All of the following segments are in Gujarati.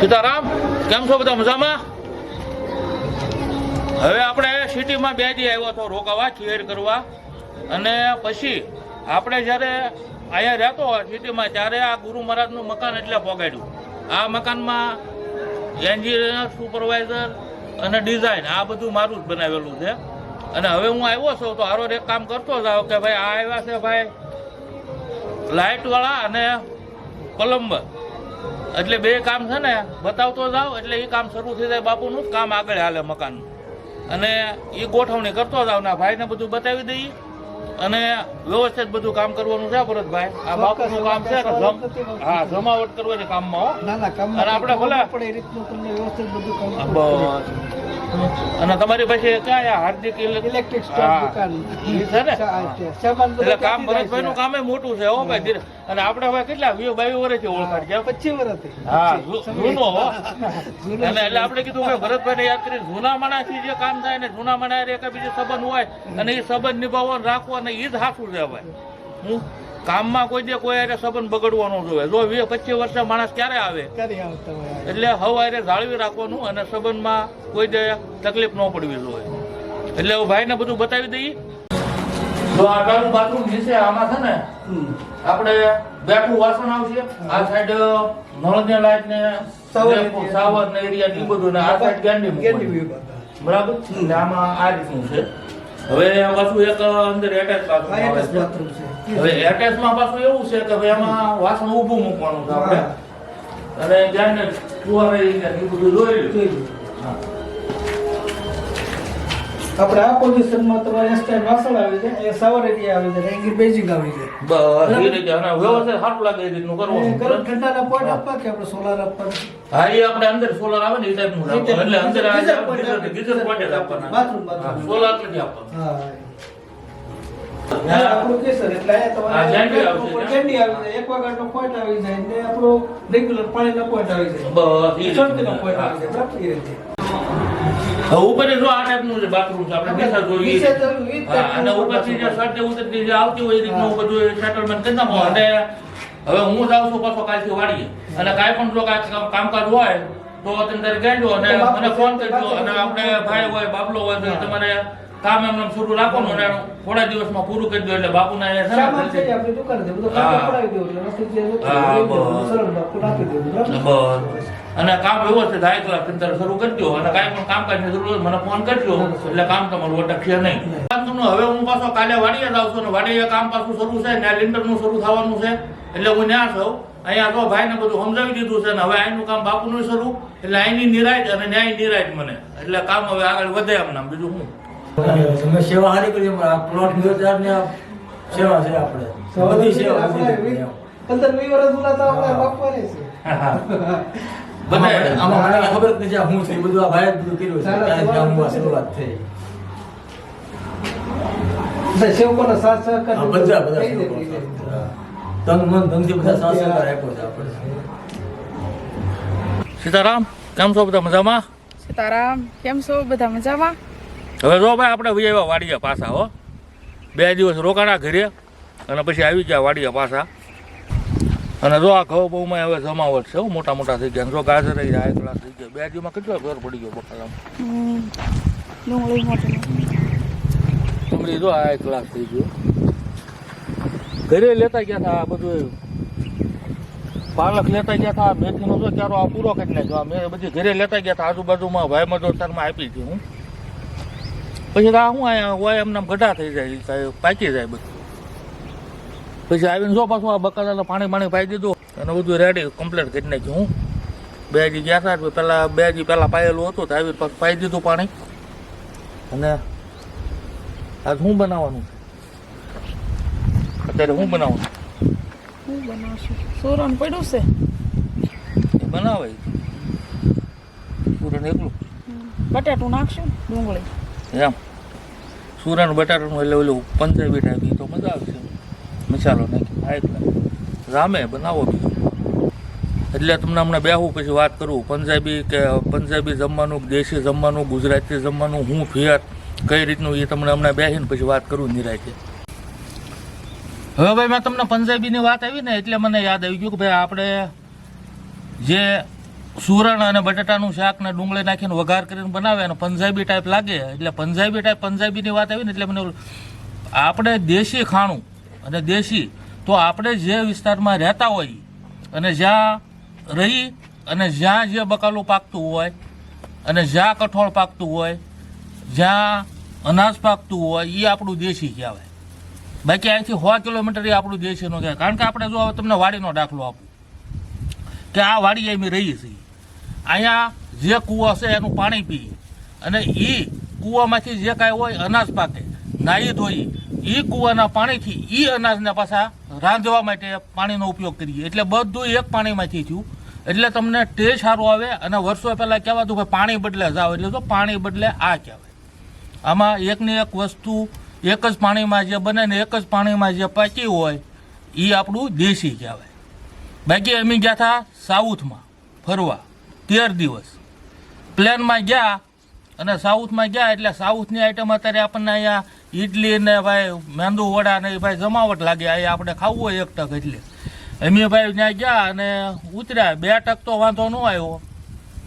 સીતારામ, કેમ છો બધા મજામાં? હવે આપણે સિટીમાં બે દી આવ્યો હતો રોકાવા ચેર કરવા. અને પછી આપણે જ્યારે અહીંયા રહેતો હોય સિટીમાં, ત્યારે આ ગુરુ મહારાજનું મકાન એટલે પોગાડ્યું આ મકાનમાં એન્જિનિયર સુપરવાઇઝર અને ડિઝાઇન આ બધું મારું જ બનાવેલું છે. અને હવે હું આવ્યો છું તો હારો એક કામ કરતો જાવ કે ભાઈ આ આવ્યા છે ભાઈ લાઇટવાળા અને પ્લમ્બર. એટલે બે કામ છે ને બતાવતો જાવ એટલે એ કામ શરૂ થઈ જાય બાપુનું જ કામ આગળ હાલે મકાનનું અને એ ગોઠવણી કરતો જાવ ના ભાઈને બધું બતાવી દઈએ અને વ્યવસ્થિત બધું કામ કરવાનું છે ભરતભાઈ. આ બાપુનું કામ છે હા જમાવટ કરવાની કામમાં હો. ના ના કામ અને આપણે ભલે- આપણે એ રીતનું તમને વ્યવસ્થિત બધું કામ બસ. અને તમારી પાસે કયા હાર્દિક ઇલેક્ટ્રિક એટલે કામ ભરતભાઈ નું કામ મોટું છે હો ભાઈ અને આપણે હવે કેટલા વીસ બાવીસ વર્ષથી ઓળખાણ છે પચીસ વર્ષ હા જૂનો અને એટલે આપણે કીધું કે ભરતભાઈ યાદ કરી જૂના માણસથી જે કામ થાય ને જૂના માણસ એકબીજે સંબંધ હોય અને એ સંબંધ નિભાવવા રાખવો અને એ જ હાથું છે ભાઈ હું કામમાં કોઈ દે કોઈ અરે સંબંધ બગડવો ન જોઈએ જો વીસ પચીસ વર્ષે માણસ ક્યારે આવે? એટલે આવતા અરે જાળવી રાખવાનું અને સંબંધમાં કોઈ દે તકલીફ ન પડવી જોઈએ એટલે હું ભાઈને બધું બતાવી દઈએ. તો આ બાથરૂમ નીચે આમાં છે ને આપણે બેઠું વાસણ આવશે. આ સાઈડ નળને લાઈટ ને સાવર ને એરિયા ને બધું ને આ સાઈડ ગેંડી. બરાબર? આમાં આ રીતનું છે. હવે પાછું એક અંદર એટેચ બાથરૂમ છે. હવે એટેચમાં પાછું એવું છે કે ભાઈ એમાં વાસણ ઊભું મૂકવાનું છે આપણે. અને જ્યાં ફુવારે ઈ બધું જોઈ લ્યો. આપણે આ પોઝિશનમાં તમારે ટાઈમ વાસણ આવી જાય એ સાવર આવી જાય અહીં બેઝિંગ આવી જાય. બસ એ રીતે અને વ્યવસ્થિત સારું લાગે એ રીતનું કરવું ગરમ ઠંડાના પોઈન્ટ આપવા કે આપણે સોલાર આપવા હા એ આપણે અંદર સોલાર આવે ને એ ટાઈપનું એટલે અંદર આ ગીઝર પોઈન્ટ આપવાના. Bathroom bathroom. સોલાર નથી આપવાનું. હા આપણું કેસર એટલે તમારે આવી જાય. એક વાગ્યાનો પોઈન્ટ આવી જાય ને આપણો રેગ્યુલર પાણીનો પોઈન્ટ આવી જાય. બસ એ પોઈન્ટ આવી જાય બરાબર? એ રીતે. હવે ઉપર જો આ ટાઈપનું છે બાથરૂમ છે આપણે બેસા જોઈએ અને ઉપરથી જે bathroom. ઉતરતી જે આવતી હોય એ રીતનું ઉપર જોઈએ સેટલમેન્ટ કરી નાખો અને હવે હું જાઉં છું પાછો કાલથી વાડીએ. અને કાંઈ પણ જો કામકાજ હોય તો તમે તારે કહેજો અને મને ફોન કરજો. અને આપણે ભાઈ હોય બાબલો હોય તો તમારે કામ એમને શરૂ રાખવાનું અને થોડા દિવસમાં પૂરું કરી દો એટલે બાપુ છે ને સામાન છે હા. બસ. અને કામ વ્યવસ્થિત હાઈ ક્લાસ તંત્ર શરૂ કરજો અને કાંઈ પણ કામકાજની જરૂર હોય મને ફોન કરજો. એટલે કામ તમારું અટકશે નહીં. હવે હું પાછો કાલે વાડીએ જાઉં છું અને વાડીએ કામ પાછું શરૂ છે ને લિન્ટરનું શરૂ થવાનું છે. એટલે હું ત્યાં છું. અહીંયા તો ભાઈને બધું સમજાવી દીધું છે ને હવે અહીંનું કામ બાપુનું શરૂ. એટલે અહીંની નિરાજ અને ન્યાય નિરાય મને. એટલે કામ હવે આગળ વધે એમ નામ બીજું હું તમે સેવા હારી કરી પ્લોટ નિયોજન ને સેવા છે આપણે. બધી સેવા. પંદર વીસ વર્ષ જૂના તો આપણે બાપવાની છે. બધાય આમાં મને ખબર જ નથી હું છે બધું આ ભાઈએ બધું કર્યું છે. ચાલો, ત્યારથી હું આ શરૂઆત થઈ. બધા સેવકોનો સાથ સહકાર બધા બધા થઈ સેવકો જાય, થઈ જાય. તન મન ધનથી બધા સાથ સહકાર આપ્યો છે આપણે. સીતારામ કેમ છો બધા મજામાં? સીતારામ કેમ છો બધા મજામાં? હવે જો ભાઈ આપણે વિજયવા વાડીયા પાછા હો. બે દિવસ રોકાણા ઘરે અને પછી આવી ગયા વાડીયા પાછા. અને જો આ ઘઉં બહુમાં હવે જમાવટ છે હો, મોટા મોટા થઈ ગયા. જો ગાજર હાઈ ક્લાસ થઈ ગયા. બે દીમાં કેટલો ફેર પડી ગયો બકાલામાં? ડુંગળી જો હાઈ ક્લાસ થઈ ગયો ઘરે લેતા ગયા હતા આ બધું પાલક લેતા ગયા હતા મેથીનો જો ક્યારો આ પૂરો કરી નાખ્યો. આ મેં બધી ઘરે લેતા ગયા હતા આજુબાજુમાં ભાઈ મદોસ્તારમાં આપી હતી હું. પછી રાહ આ હું અહીંયા હોય એમને ગઢા થઈ જાય પાકી જાય બધું. પછી આવીને જો પાછું આ બકાલા પાણી પાણી પાઈ દીધું અને બધું રેડી કમ્પ્લીટ કરી નાખ્યું હું. બે દી ગયા હતા પેલા બે દી પહેલાં પાયેલું હતું તો આવી પાછું પાઈ દીધું પાણી. અને આજ શું બનાવવાનું? અત્યારે શું બનાવવાનું શું બનાવશું? સુરણ પડ્યું છે? એ બનાવે સુરણ એકલું. બટાટું નાખશું ડુંગળી. એમ. સુરણ બટાટાનું એટલે ઓલું પંજાબી ટાઈપ તો મજા આવશે. મસાલો નાખી હા, એટલે. રામે બનાવો બીજું એટલે તમને હમણાં બેહું, પછી વાત કરું. પંજાબી કે પંજાબી જમવાનું, દેશી જમવાનું, ગુજરાતી જમવાનું, હું ફિયર કઈ રીતનું એ તમને હમણાં બેસીને પછી વાત કરું નિરાયતે હવે ભાઈ, મેં તમને પંજાબીની વાત આવી ને, એટલે મને યાદ આવી ગયું કે ભાઈ, આપણે જે સુરણ અને બટાટાનું શાક ને ડુંગળી નાખીને વઘાર કરીને બનાવે અને પંજાબી ટાઈપ લાગે. એટલે પંજાબી ટાઈપ પંજાબીની વાત આવી ને, એટલે મને આપણે દેશી ખાણું અને દેશી, તો આપણે જે વિસ્તારમાં રહેતા હોઈએ અને જ્યાં રહી અને જ્યાં જે બકાલું પાકતું હોય અને જ્યાં કઠોળ પાકતું હોય, જ્યાં અનાજ પાકતું હોય એ આપણું દેશી કહેવાય. બાકી અહીંથી સો કિલોમીટર એ આપણું દેશીનું કહેવાય. કારણ કે આપણે જો તમને વાડીનો દાખલો આપું, કે આ વાડી અમે રહીએ છીએ. અહીંયા જે કૂવો છે એનું પાણી પીએ. અને એ કૂવામાંથી જે કાંઈ હોય અનાજ પાકે, નાહી ધોઈ એ કૂવાના પાણીથી એ અનાજને પાછા રાંધવા માટે પાણીનો ઉપયોગ કરીએ. એટલે બધું એક પાણીમાંથી થયું. એટલે તમને ટેસ્ટ સારું આવે અને વર્ષો પહેલાં કહેવાતું કે પાણી બદલે જાવ, એટલે તો પાણી બદલે આ કહેવાય. આમાં એકની એક વસ્તુ, એક જ પાણીમાં જે બને ને એક જ પાણીમાં જે પાકી હોય એ આપણું દેશી કહેવાય. બાકી અમે ગયા હતા સાઉથમાં, ફરવા, તેર દિવસ. પ્લેનમાં ગયા અને સાઉથમાં ગયા એટલે સાઉથની આઈટમ અત્યારે આપણને અહીંયા ઇડલી ને ભાઈ મેંદુ વડા ને ભાઈ જમાવટ લાગે. અહીંયા આપણે ખાવું હોય એક ટક એટલે. અમે ભાઈ ત્યાં ગયા અને ઉતર્યા. બે ટક તો વાંધો ન આવ્યો.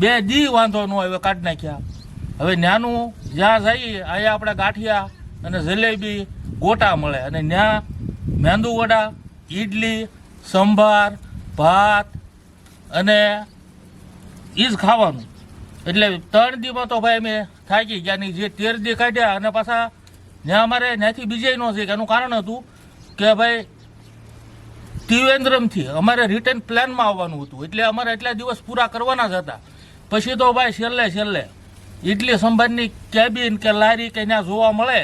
બે દી વાંધો ન આવ્યો કાઢી નાખ્યા. હવે નાનું જ્યાં જઈએ, અહીંયા આપણે ગાંઠિયા અને જલેબી ગોટા મળે. અને ત્યાં મેંદુ વડા ઇડલી સંભાર, ભાત અને એ જ ખાવાનું. એટલે ત્રણ દીમાં તો ભાઈ અમે થાકી ગયા. ની જે તેર દી કાઢ્યા અને પાછા ત્યાં અમારે ત્યાંથી બીજે ન છે, એનું કારણ હતું કે ભાઈ, ત્રિવેન્દ્રમથી અમારે રિટર્ન પ્લાનમાં આવવાનું હતું. એટલે અમારે એટલા દિવસ પૂરા કરવાના જ હતા. પછી તો ભાઈ છેલ્લે છેલ્લે ઇડલી સંભારની કેબિન કે લારી કે ત્યાં જોવા મળે,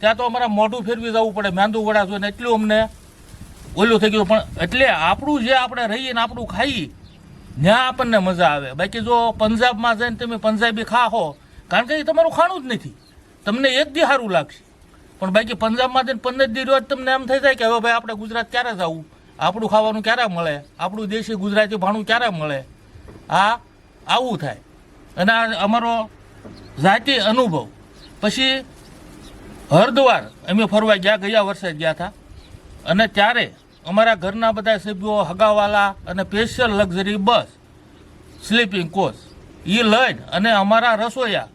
ત્યાં તો અમારે મોઢું ફેરવી જવું પડે, મેંદુ વડા જોઈને. એટલું અમને ઓલું થઈ ગયું. પણ એટલે આપણું જે આપણે રહીએ ને આપણું ખાઈએ ત્યાં આપણને મજા આવે. બાકી જો પંજાબમાં જઈને તમે પંજાબી ખાહો, કારણ કે એ તમારું ખાણું જ નથી. તમને એક દી સારું લાગશે. પણ બાકી પંજાબમાં જઈને પંદર દી રોજ તમને એમ થઈ જાય કે હવે ભાઈ આપણે ગુજરાત ક્યારે જવું? આપણું ખાવાનું ક્યારે મળે? આપણું દેશી ગુજરાતી ભાણું ક્યારે મળે? આ આવું થાય. અને આ અમારો જાતિ અનુભવ. પછી હરદ્વાર, અમે ફરવા ગયા ગયા વર્ષે ગયા હતા અને ત્યારે અમારા ઘરના બધા સભ્યો, હગાવાલા અને special luxury bus sleeping coach એ લઈને અને અમારા રસોઈયા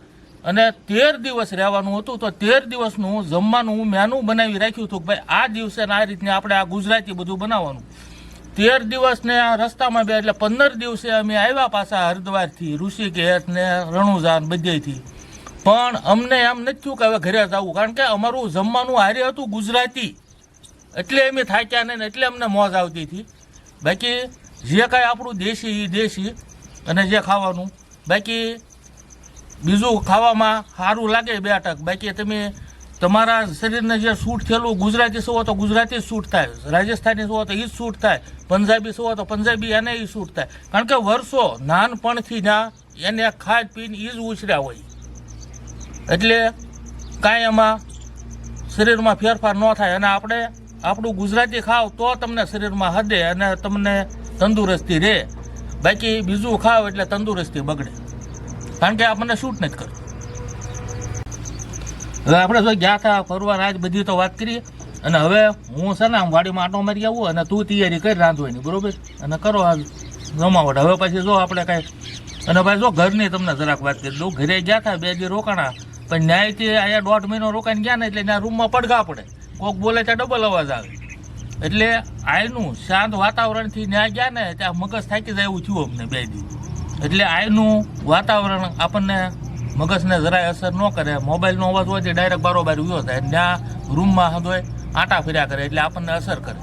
અને તેર દિવસ રહેવાનું હતું તો તેર દિવસનું જમવાનું મેનુ બનાવી રાખ્યું હતું કે ભાઈ આ દિવસે આ રીતને આપણે આ ગુજરાતી બધું બનાવવાનું. તેર દિવસને આ રસ્તામાં બે એટલે પંદર દિવસે અમે આવ્યા પાછા હરિદ્વારથી, ઋષિકેશ ને રણુજાન બધેથી પણ અમને એમ નથી થયું કે હવે ઘરે જવું કારણ કે અમારું જમવાનું હારે હતું ગુજરાતી. એટલે અમે થાક્યા નહીં ને એટલે અમને મોજ આવતી હતી. બાકી જે કાંઈ આપણું દેશી એ દેશી અને જે ખાવાનું. બાકી બીજું ખાવામાં સારું લાગે બે ટક. બાકી તમે તમારા શરીરને જે સૂટ થયેલું, ગુજરાતી શું તો ગુજરાતી જ સૂટ થાય. રાજસ્થાની શું તો એ જ સૂટ થાય. પંજાબી શું તો પંજાબી, એને એ સૂટ થાય. કારણ કે વર્ષો નાનપણથી ના એને ખાદ પીને એ જ ઉછર્યા હોય. એટલે કાંઈ એમાં શરીરમાં ફેરફાર ન થાય. અને આપણે, આપણું ગુજરાતી ખાવ તો તમને શરીરમાં હદે અને તમને તંદુરસ્તી રહે. બાકી બીજું ખાવ એટલે તંદુરસ્તી બગડે. કારણ કે આપણને શૂટ નથી કરતું. હવે આપણે જો ગયા હતા ફરવા આજ બધી તો વાત કરીએ. અને હવે હું છે ને આમ વાડીમાં આટો મારી આવું અને તું તૈયારી કરી રાંધવાની, બરોબર? અને કરો આ જમાવટ હવે પછી જો આપણે કાંઈ અને ભાઈ જો ઘરની તમને જરાક વાત કરી દઉં. ઘરે ગયા હતા બે દી રોકાણા, પણ ન્યાયથી અહીંયા દોઢ મહિનો રોકાઈને ગયા ને એટલે ત્યાં રૂમમાં પડઘા પડે. કોક બોલે ત્યાં ડબલ અવાજ આવે. એટલે આયનું શાંત વાતાવરણથી ન્યાય ગયા ને ત્યાં મગજ થાકી જાય એવું થયું અમને બે દી. એટલે આયનું વાતાવરણ આપણને મગજને જરાય અસર ન કરે. મોબાઈલનો અવાજ હોય તે ડાયરેક્ટ બારોબાર ઉયો થાય. ત્યાં રૂમમાં હંધોય આટા ફર્યા કરે, એટલે આપણને અસર કરે.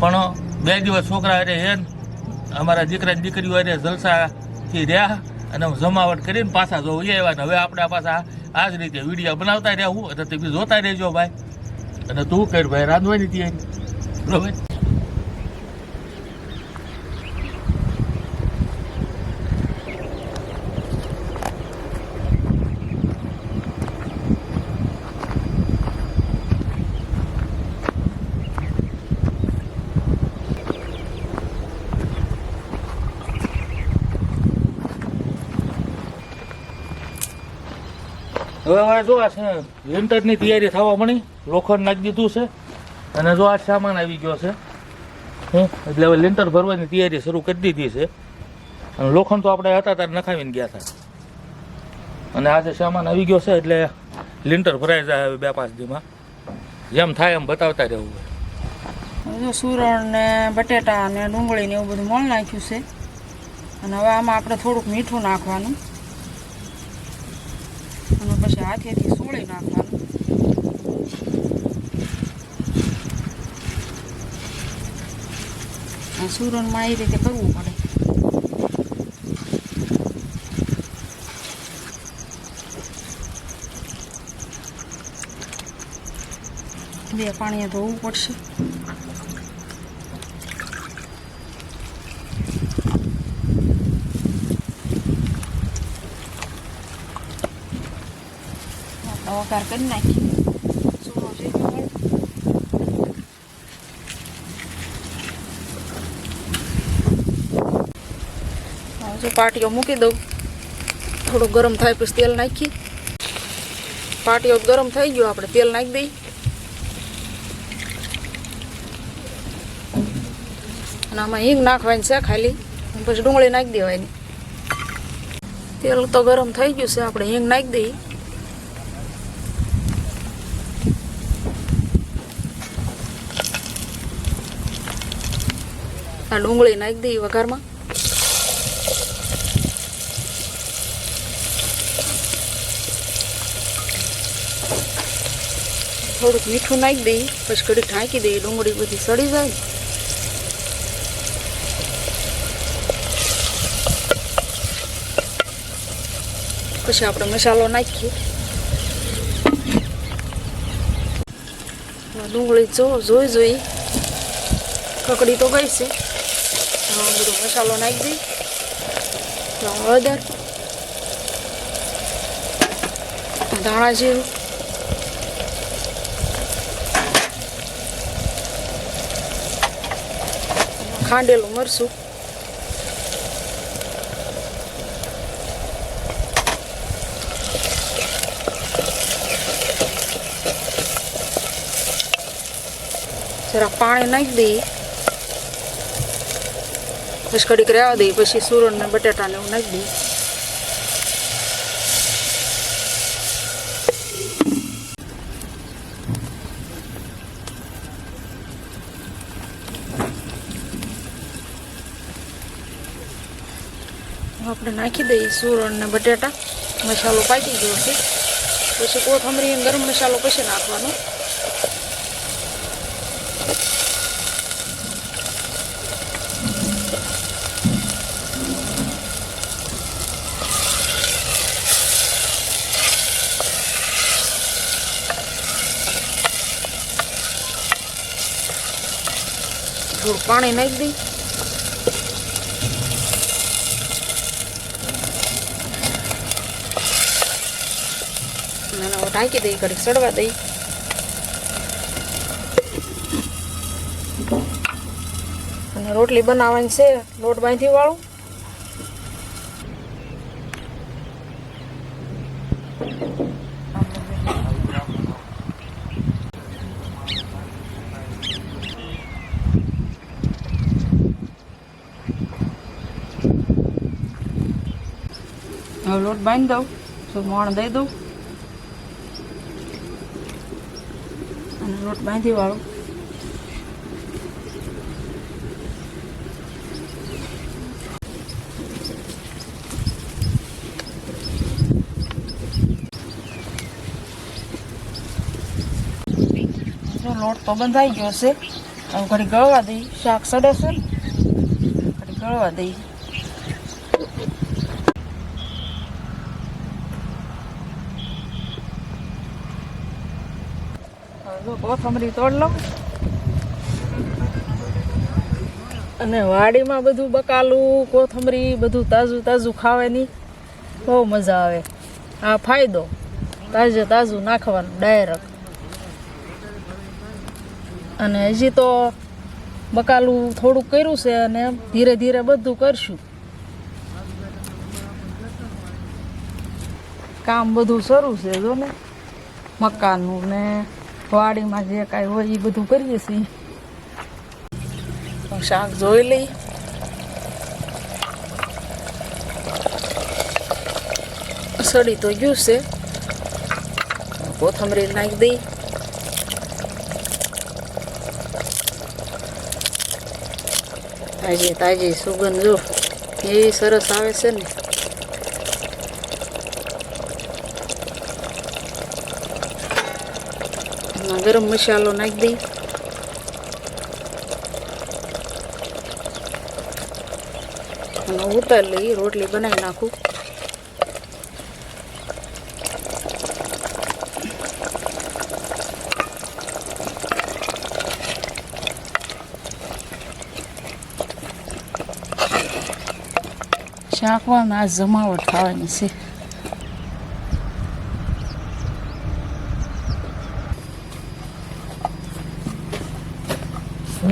પણ બે દિવસ છોકરા અરે હેન અમારા દીકરા દીકરીઓ અરે જલસાથી રહ્યા અને જમાવટ કરીને પાછા જો આવ્યા ને, હવે આપણે પાછા આ જ રીતે વીડિયો બનાવતા રહેવું એટલે તમે જોતા રહેજો ભાઈ. અને તું કર ભાઈ, રાંધવાની તૈયારી. બરોબર? હવે હવે જો આ છે વિન્ટરની તૈયારી થવા મળી. લોખંડ નાખી દીધું છે. અને જો આ સામાન આવી ગયો છે. હું? એટલે હવે લિન્ટર ભરવાની તૈયારી શરૂ કરી દીધી છે. અને લોખંડ તો આપણે હતા ત્યારે નખાવીને ગયા હતા. અને આજે સામાન આવી ગયો છે, એટલે લિન્ટર ભરાઈ જાય હવે બે પાંચ દીમાં. જેમ થાય એમ બતાવતા રહેવું જો સુરણ ને બટેટા ને ડુંગળી ને એવું બધું મળ નાખ્યું છે. અને હવે આમાં આપણે થોડુંક મીઠું નાખવાનું. પછી હાથેથી સોળી નાખવાનું. સુરણમાં એ રીતે કરવું પડે. બે પાણીએ ધોવું પડશે આપણે વઘાર કરી નાખીએ. પાટીઓ મૂકી દઉં. થોડું ગરમ થાય પછી તેલ નાખી. પાટીઓ ગરમ થઈ ગયો, આપણે તેલ નાખી દઈએ. અને આમાં હિંગ નાખવાની છે ખાલી. પછી ડુંગળી નાખી દેવાની. તેલ તો ગરમ થઈ ગયું છે, આપણે હિંગ નાખી દઈએ. આ ડુંગળી નાખી દઈએ વઘારમાં. થોડુંક મીઠું નાખી દઈએ, પછી ઘડી ઢાંકી દઈએ, ડુંગળી બધી સડી જાય. પછી આપણે મસાલો નાખીએ. ડુંગળી જો જોઈ જોઈ કકડી તો ગઈ છે. હવે બધો મસાલો નાખી દઈ હળદર ધાણા જીરું ખાંડેલું મરસું જરા પાણી નાખી દઈએ પછી કડીક રહેવા દઈએ પછી સુરણ ને બટેટા ને એવું નાખી દઈએ આપણે નાખી દઈએ સુરણ ને બટેટા. મસાલો પાકી ગયો છે. પછી કોથમરી ગરમ મસાલો પછી નાખવાનો. થોડું પાણી નાખી દઈ. ઢાંકી દઈ ઘડીક સડવા દઈ અને રોટલી બનાવવાની છે, લોટ બાંધી વાળું. હવે લોટ બાંધી દઉં તો મોણ દઈ દઉં. અને લોટ બાંધી વાળું. લોટ તો બંધાઈ ગયો છે. ઘડી ગળવા દઈ, શાક સડે છે ઘડી ગળવા દઈ. કોથમરી તોડ લઉં અને વાડીમાં બધું બકાલું, કોથમરી, બધું તાજું તાજું ખાવાની બહુ મજા આવે. આ ફાયદો, તાજે તાજું નાખવાનું ડાયરેક્ટ અને હજી તો બકાલું થોડુંક કર્યું છે અને ધીરે ધીરે બધું કરશું. કામ બધું શરૂ છે જો ને. મકાનનું ને વાડીમાં જે કાંઈ હોય એ બધું કરીએ છીએ. શાક જોઈ લઈ. સડી તો ગયું છે. કોથમરી નાખી દઈ. તાજી તાજી સુગંધ જો. એ સરસ આવે છે ને. ગરમ મસાલો નાખી દઈ. અને ઉતારી લઈ રોટલી બનાવી નાખું. શાકમાં આ જમાવટ ખાવાની છે.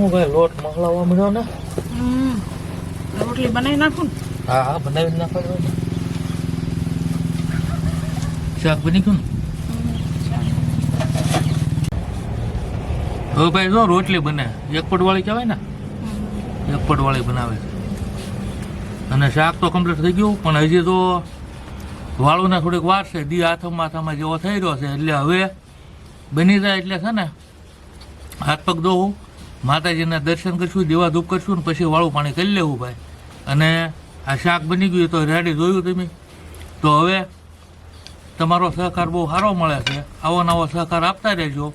શું ભાઈ લોટ મહલાવા મળ્યો ને. રોટલી બનાવી નાખું ને? હા હા બનાવી નાખો શાક બની ગયું હવે ભાઈ જો રોટલી બને. એક વાળી કહેવાય ને? એક વાળી બનાવે. અને શાક તો કમ્પ્લીટ થઈ ગયું પણ હજી તો વાળુને થોડીક વાર છે. દી હાથમાં માથામાં જેવો થઈ રહ્યો છે. એટલે હવે બની જાય એટલે છે ને હાથ પગ ધોવું. માતાજીના દર્શન કરશું દેવા ધૂપ કરશું ને પછી વાળું પાણી કરી લેવું ભાઈ. અને આ શાક બની ગયું તો રેડી જોયું તમે? તો હવે તમારો સહકાર બહુ સારો મળે છે. આવો નવો સહકાર આપતા રહેજો.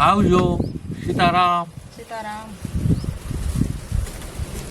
આવજો. સીતારામ. સીતારામ.